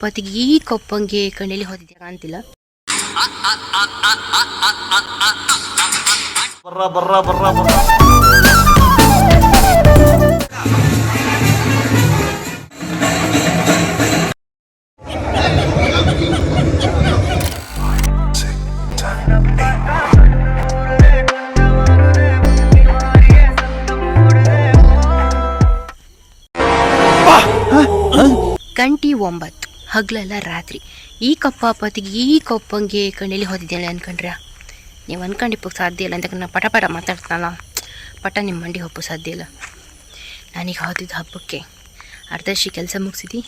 ಪತಿಗೆ ಈ ಕೊಪ್ಪಂಗೆ ಕಣ್ಣಲ್ಲಿ ಹೊತ್ತಿದ್ದೆ ಕಾಣ್ತಿಲ್ಲ ಬರ್ರ ಬರ್ರ ಬರ್ರ ಬರ್ರ. ಗಂಟಿ ಒಂಬತ್ತು. ಹಗ್ಲಲ್ಲ ರಾತ್ರಿ. ಈ ಕಪ್ಪ ಪತಿಗೆ ಈ ಕಪ್ಪಂಗೆ ಕಣ್ಣಲ್ಲಿ ಹೋದಿದ್ಯಲ್ಲ ಅನ್ಕೊಂಡ್ರ? ನೀವು ಅನ್ಕೊಂಡಿಪ್ಪಕ್ಕೆ ಸಾಧ್ಯ ಇಲ್ಲ ಅಂತ ನಾನು ಪಟ ಪಟ ಮಾತಾಡ್ತಾನಲ್ಲ. ಪಟ ನಿಮ್ಮ ಮಂಡಿ ಹಬ್ಬ ಸಾಧ್ಯ ಇಲ್ಲ. ನಾನೀಗ ಹೋದಿದ್ದು ಹಬ್ಬಕ್ಕೆ. ಅರ್ಧಶಿ ಕೆಲಸ ಮುಗಿಸಿದಿ?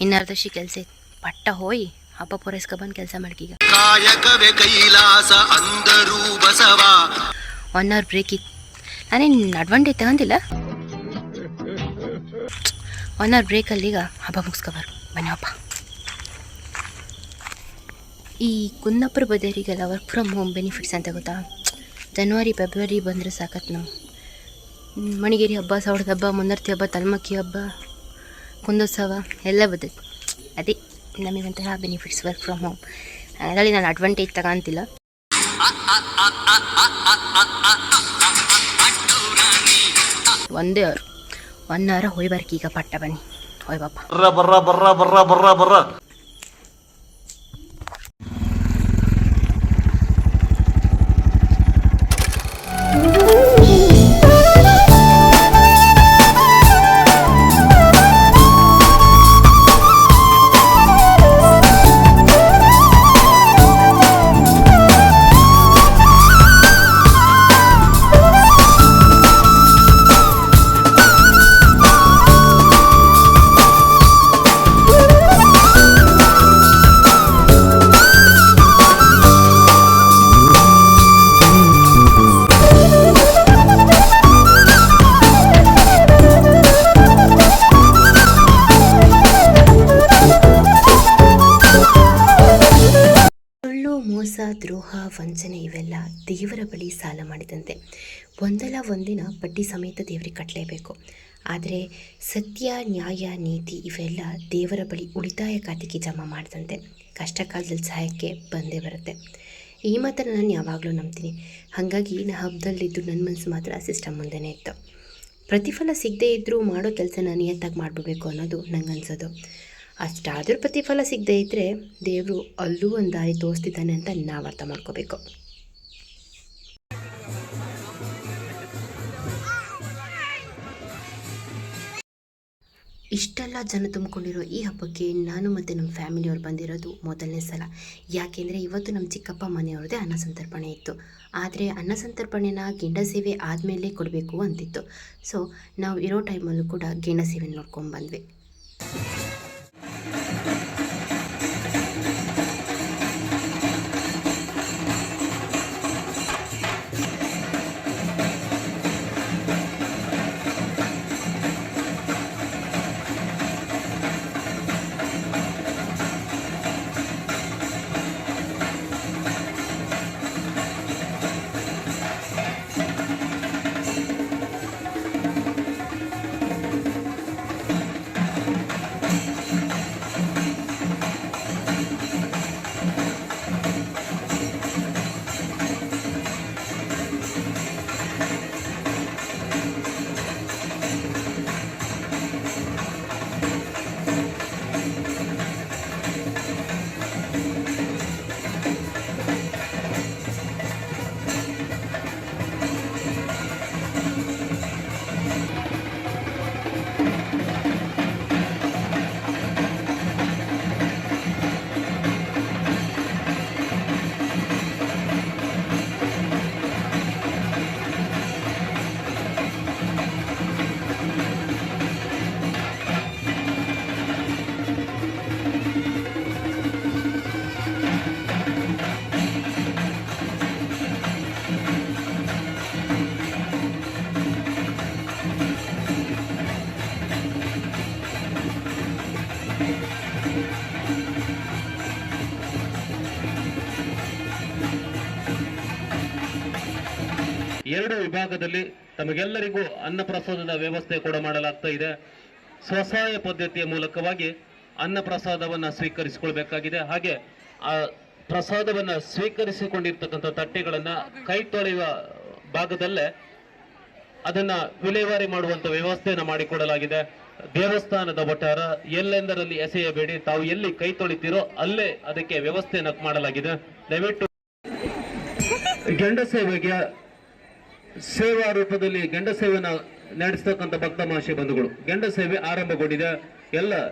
ಇನ್ನು ಅರ್ಧಶಿ ಕೆಲಸ ಪಟ್ಟ ಹೋಯ್ ಹಬ್ಬ ಪೂರೈಸ್ಕೊಬಂದು ಕೆಲಸ ಮಾಡ್ಕೀಗ. ಕಾಯಕವೇ ಕೈಲಾಸ ಅಂದರು ಬಸವ. ಒನ್ ಅವರ್ ಬ್ರೇಕ್ ಇತ್ತು ನಾನೇನು ಅಡ್ವಾಂಟೇಜ್ ತಗೊಂಡಿಲ್ಲ? ಒನ್ ಅವರ್ ಬ್ರೇಕಲ್ಲಿ ಈಗ ಹಬ್ಬ ಮುಗಿಸ್ಕೊಬಾರ್ದು. ಬನ್ನಿ ಹಬ್ಬ ಈ ಕುಂದಾಪುರ ಬದರಿಗೆಲ್ಲ ವರ್ಕ್ ಫ್ರಮ್ ಹೋಮ್ ಬೆನಿಫಿಟ್ಸ್ ಅಂತ ಗೊತ್ತಾ? ಜನವರಿ ಫೆಬ್ರವರಿ ಬಂದರೆ ಸಾಕತ್ತು ನಾವು ಮಣಿಗಿರಿ ಹಬ್ಬ ಸೌಡದ ಹಬ್ಬ ಮುಂದರ್ತಿ ಹಬ್ಬ, ತಲ್ಮಕ್ಕಿ ಹಬ್ಬ, ಕುಂದೋತ್ಸವ ಎಲ್ಲ ಬರ್ತೈತೆ. ಅದೇ ನಮಗಂತಹ ಬೆನಿಫಿಟ್ಸ್ ವರ್ಕ್ ಫ್ರಮ್ ಹೋಮ್ ಅದರಲ್ಲಿ ನಾನು ಅಡ್ವಾಂಟೇಜ್ ತಗೊಂತಿಲ್ಲ. ಒಂದೇ ಅವರ್. ಒನ್ ಅವರ ಈಗ ಪಟ್ಟ ಬನ್ನಿ. ಬಾಪ ಬರ್ರ ಬರ್ರ ಬರ್ರ ಬರ್ರ ಬರ್ರ. ಮೋಸ, ದ್ರೋಹ, ವಂಚನೆ ಇವೆಲ್ಲ ದೇವರ ಬಳಿ ಸಾಲ ಮಾಡಿದಂತೆ. ಒಂದಲ್ಲ ಒಂದಿನ ಬಡ್ಡಿ ಸಮೇತ ದೇವರಿಗೆ ಕಟ್ಟಲೇಬೇಕು ಆದರೆ ಸತ್ಯ, ನ್ಯಾಯ, ನೀತಿ ಇವೆಲ್ಲ ದೇವರ ಬಳಿ ಉಳಿತಾಯ ಖಾತೆಗೆ ಜಮಾ ಮಾಡಿದಂತೆ. ಕಷ್ಟ ಕಾಲದಲ್ಲಿ ಸಹಾಯಕ್ಕೆ ಬಂದೇ ಬರುತ್ತೆ. ಈ ಮಾತ್ರ ನಾನು ಯಾವಾಗಲೂ ನಂಬ್ತೀನಿ. ಹಾಗಾಗಿ ನಾ ಹಬ್ಬದಲ್ಲಿದ್ದು ನನ್ನ ಮನಸ್ಸು ಮಾತ್ರ ಸಿಸ್ಟಮ್ ಮುಂದೆನೇ ಇತ್ತು. ಪ್ರತಿಫಲ ಸಿಗದೇ ಇದ್ದರೂ ಮಾಡೋ ಕೆಲಸನ ನಿಯತ್ತಾಗಿ ಮಾಡಿಬಿಡ್ಬೇಕು ಅನ್ನೋದು ನಂಗೆ ಅನ್ಸೋದು ಅಷ್ಟಾದರೂ ಪ್ರತಿಫಲ ಸಿಗದೇ ಇದ್ದರೆ ದೇವರು ಅಲ್ಲೂ ಒಂದು ದಾರಿ ತೋರಿಸ್ತಿದ್ದಾನೆ ಅಂತ ನಾವು ಅರ್ಥ ಮಾಡ್ಕೋಬೇಕು. ಇಷ್ಟೆಲ್ಲ ಜನ ತುಂಬಿಕೊಂಡಿರೋ ಈ ಹಬ್ಬಕ್ಕೆ ನಾನು ಮತ್ತು ನಮ್ಮ ಫ್ಯಾಮಿಲಿಯವ್ರು ಬಂದಿರೋದು ಮೊದಲನೇ ಸಲ. ಯಾಕೆಂದರೆ ಇವತ್ತು ನಮ್ಮ ಚಿಕ್ಕಪ್ಪ ಮನೆಯವ್ರದ್ದೇ ಅನ್ನ ಸಂತರ್ಪಣೆ ಇತ್ತು. ಆದರೆ ಅನ್ನ ಸಂತರ್ಪಣೆನ ಸೇವೆ ಆದಮೇಲೆ ಕೊಡಬೇಕು ಅಂತಿತ್ತು. ಸೊ ನಾವು ಇರೋ ಟೈಮಲ್ಲೂ ಕೂಡ ಗೆಂಡ ಸೇವೆ ನೋಡ್ಕೊಂಡು ಬಂದ್ವಿ. ಎರಡು ವಿಭಾಗದಲ್ಲಿ ತಮಗೆಲ್ಲರಿಗೂ ಅನ್ನಪ್ರಸಾದದ ವ್ಯವಸ್ಥೆ ಕೂಡ ಮಾಡಲಾಗ್ತಾ ಇದೆ. ಸ್ವಸಹಾಯ ಪದ್ಧತಿಯ ಮೂಲಕವಾಗಿ ಅನ್ನ ಪ್ರಸಾದವನ್ನ ಸ್ವೀಕರಿಸಿಕೊಳ್ಬೇಕಾಗಿದೆ. ಹಾಗೆ ಆ ಪ್ರಸಾದವನ್ನು ಸ್ವೀಕರಿಸಿಕೊಂಡಿರ್ತಕ್ಕಂಥ ತಟ್ಟೆಗಳನ್ನು ಕೈ ತೊಳೆಯುವ ಭಾಗದಲ್ಲೇ ಅದನ್ನ ವಿಲೇವಾರಿ ಮಾಡುವಂತ ವ್ಯವಸ್ಥೆಯನ್ನು ಮಾಡಿಕೊಡಲಾಗಿದೆ. ದೇವಸ್ಥಾನದ ವಟಾರ ಎಲ್ಲೆಂದರಲ್ಲಿ ಎಸೆಯಬೇಡಿ, ತಾವು ಎಲ್ಲಿ ಕೈ ತೊಳಿತೀರೋ ಅಲ್ಲೇ ಅದಕ್ಕೆ ವ್ಯವಸ್ಥೆಯನ್ನು ಮಾಡಲಾಗಿದೆ. ದಯವಿಟ್ಟು ಗಂಡ ಸೇವೆಗೆ ಸೇವಾ ರೂಪದಲ್ಲಿ ಗಂಡ ಸೇವೆನ ನಡೆಸ್ತಕ್ಕಂಥ ಭಕ್ತ ಮಹಾಶಯ ಬಂಧುಗಳು. ಗಂಡ ಸೇವೆ ಆರಂಭಗೊಂಡಿದೆ ಎಲ್ಲ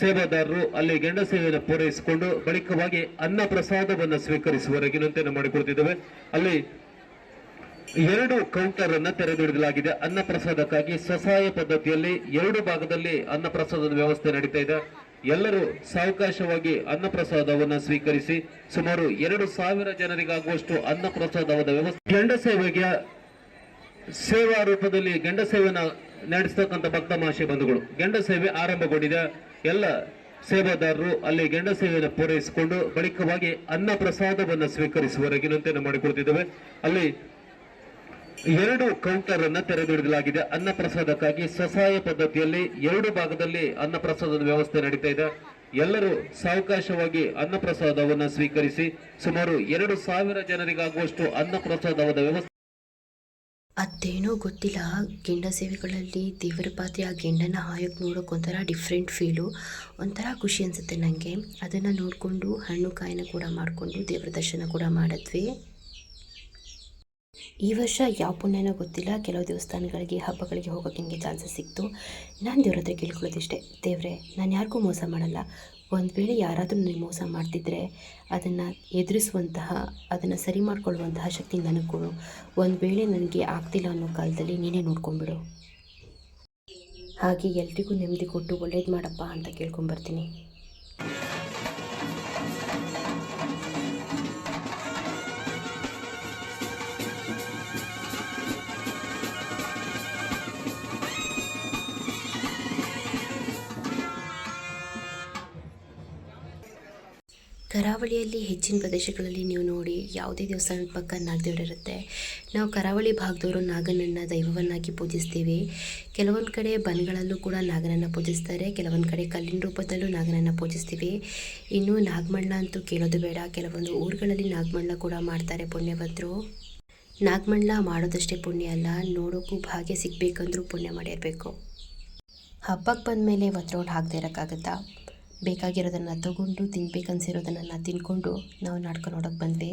ಸೇವಾದಾರರು ಅಲ್ಲಿ ಗಂಡ ಸೇವೆಯನ್ನು ಪೂರೈಸಿಕೊಂಡು ಬಳಿಕವಾಗಿ ಅನ್ನ ಪ್ರಸಾದವನ್ನು ನಾವು ಮಾಡಿಕೊಡ್ತಿದ್ದೇವೆ. ಅಲ್ಲಿ ಎರಡು ಕೌಂಟರ್ ಅನ್ನ ತೆರೆದಿಡಲಾಗಿದೆ. ಅನ್ನ ಪ್ರಸಾದಕ್ಕಾಗಿ ಸ್ವಸಹಾಯ ಪದ್ಧತಿಯಲ್ಲಿ ಎರಡು ಭಾಗದಲ್ಲಿ ಅನ್ನ ಪ್ರಸಾದದ ವ್ಯವಸ್ಥೆ ನಡೀತಾ ಇದೆ. ಎಲ್ಲರೂ ಸಾವಕಾಶವಾಗಿ ಅನ್ನ ಪ್ರಸಾದವನ್ನು ಸ್ವೀಕರಿಸಿ ಸುಮಾರು ಎರಡು ಸಾವಿರ ಜನರಿಗಾಗುವಷ್ಟು ಅನ್ನ ಪ್ರಸಾದವಾದ ವ್ಯವಸ್ಥೆ ಗಂಡ ಸೇವೆಗೆ ಸೇವಾ ರೂಪದಲ್ಲಿ ಗಂಡ ಸೇವೆನ ನಡೆಸ್ತಕ್ಕಂಥ ಭಕ್ತ ಮಹಾಶಯ ಬಂಧುಗಳು. ಗಂಡ ಸೇವೆ ಆರಂಭಗೊಂಡಿದೆ ಎಲ್ಲ ಸೇವಾದಾರರು ಅಲ್ಲಿ ಗಂಡ ಸೇವೆಯನ್ನು ಪೂರೈಸಿಕೊಂಡು ಬಳಿಕವಾಗಿ ಅನ್ನ ಪ್ರಸಾದವನ್ನು ಸ್ವೀಕರಿಸುವ ಮಾಡಿಕೊಡ್ತಿದ್ದೇವೆ. ಅಲ್ಲಿ ಎರಡು ಕೌಂಟರ್ ಅನ್ನ ತೆರೆದಿಡಲಾಗಿದೆ ಅನ್ನ ಪ್ರಸಾದಕ್ಕಾಗಿ ಸ್ವಸಹಾಯ ಪದ್ಧತಿಯಲ್ಲಿ ಎರಡು ಭಾಗದಲ್ಲಿ ಅನ್ನ ಪ್ರಸಾದದ ವ್ಯವಸ್ಥೆ ನಡೀತಾ ಇದೆ. ಎಲ್ಲರೂ ಸಾವಕಾಶವಾಗಿ ಅನ್ನ ಪ್ರಸಾದವನ್ನು ಸ್ವೀಕರಿಸಿ ಸುಮಾರು ಎರಡು ಸಾವಿರ ಜನರಿಗಾಗುವಷ್ಟು ಅನ್ನ ಪ್ರಸಾದವಾದ ವ್ಯವಸ್ಥೆ ಅದೇನೋ ಗೊತ್ತಿಲ್ಲ. ಗೆಂಡ ಸೇವೆಗಳಲ್ಲಿ ದೇವರ ಪಾತಿ ಆ ಗೆಂಡನ ಹಾಯೋಕೆ ನೋಡೋಕೆ ಒಂಥರ ಡಿಫ್ರೆಂಟ್ ಫೀಲು ಒಂಥರ ಖುಷಿ ಅನಿಸುತ್ತೆ ನನಗೆ ಅದನ್ನು ನೋಡಿಕೊಂಡು ಹಣ್ಣು ಕಾಯಿನ ಕೂಡ ಮಾಡಿಕೊಂಡು ದೇವರ ದರ್ಶನ ಕೂಡ ಮಾಡಿದ್ವಿ. ಈ ವರ್ಷ ಯಾವ ಪುಣ್ಯನೋ ಗೊತ್ತಿಲ್ಲ. ಕೆಲವು ದೇವಸ್ಥಾನಗಳಿಗೆ, ಹಬ್ಬಗಳಿಗೆ ಹೋಗೋಕ್ಕೆ ನನಗೆ ಚಾನ್ಸಸ್ ಸಿಕ್ತು. ನಾನು ದೇವ್ರ ಹತ್ರ ಕೇಳ್ಕೊಳ್ಳೋದಿಷ್ಟೇ ದೇವರೇ, ನಾನು ಯಾರಿಗೂ ಮೋಸ ಮಾಡಲ್ಲ. ಒಂದು ವೇಳೆ ಯಾರಾದರೂ ನನಗೆ ಮೋಸ ಮಾಡ್ತಿದ್ರೆ ಅದನ್ನು ಎದುರಿಸುವಂತಹ, ಅದನ್ನು ಸರಿ ಮಾಡಿಕೊಳ್ಳುವಂತಹ ಶಕ್ತಿ ನನಗೆ ಕೊಡು. ಒಂದು ವೇಳೆ ನನಗೆ ಆಗ್ತಿಲ್ಲ ಅನ್ನೋ ಕಾಲದಲ್ಲಿ ನೀನೇ ನೋಡ್ಕೊಂಬಿಡು ಹಾಗೆ ಎಲ್ರಿಗೂ ನೆಮ್ಮದಿ ಕೊಟ್ಟು ಒಳ್ಳೇದು ಮಾಡಪ್ಪ ಅಂತ ಕೇಳ್ಕೊಂಬರ್ತೀನಿ ಕರಾವಳಿಯಲ್ಲಿ, ಹೆಚ್ಚಿನ ಪ್ರದೇಶಗಳಲ್ಲಿ ನೀವು ನೋಡಿ ಯಾವುದೇ ದೇವಸ್ಥಾನದ ಪಕ್ಕ ನಾಗದೇವರಿರುತ್ತೆ ನಾವು ಕರಾವಳಿ ಭಾಗದವರು ನಾಗನನ್ನ ದೈವವನ್ನಾಗಿ ಪೂಜಿಸ್ತೀವಿ. ಕೆಲವೊಂದು ಕಡೆ ಬನ್ಗಳಲ್ಲೂ ಕೂಡ ನಾಗನನ್ನ ಪೂಜಿಸ್ತಾರೆ. ಕೆಲವೊಂದು ಕಡೆ ಕಲ್ಲಿನ ರೂಪದಲ್ಲೂ ನಾಗನನ್ನು ಪೂಜಿಸ್ತೀವಿ. ಇನ್ನು ನಾಗಮಣ್ಣ ಅಂತೂ ಕೇಳೋದು ಬೇಡ. ಕೆಲವೊಂದು ಊರುಗಳಲ್ಲಿ ನಾಗಮಣ್ಣ ಕೂಡ ಮಾಡ್ತಾರೆ ಪುಣ್ಯವಂತರು. ನಾಗಮಣ್ಣ ಮಾಡೋದಷ್ಟೇ ಪುಣ್ಯ ಅಲ್ಲ, ನೋಡೋಕ್ಕೂ ಭಾಗ್ಯ ಸಿಗಬೇಕಂದ್ರೂ ಪುಣ್ಯ ಮಾಡಿರಬೇಕು. ಹಬ್ಬಕ್ಕೆ ಬಂದ ಮೇಲೆ ರೌಂಡ್ ಹಾಕದೇ ಇರೋಕ್ಕಾಗತ್ತಾ? ಬೇಕಾಗಿರೋದನ್ನು ತಗೊಂಡು ತಿನ್ಬೇಕನ್ಸಿರೋದನ್ನೆಲ್ಲ ತಿನ್ಕೊಂಡು ನಾವು ನಾಟಕ ನೋಡೋಕೆ ಬಂದ್ವಿ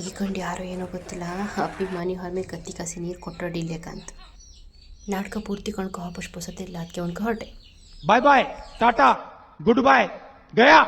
ಈಗಂಡು ಯಾರು ಏನೋ ಗೊತ್ತಿಲ್ಲ. ಅಭಿಮಾನಿ ಅವ್ರ ಮೇಲೆ ಕತ್ತಿ ಕಾಸಿ ನೀರು ಕೊಟ್ಟರೆ ಡಿಲ್ಲೇಕಂತ ನಾಟಕ ಪೂರ್ತಿ ಕಣ್ಕೊ ಪುಷ್ಪಸತ್ತೆ ಇಲ್ಲ ಅದಕ್ಕೆ ಹೊರಟೆ bye bye tata good bye Gaya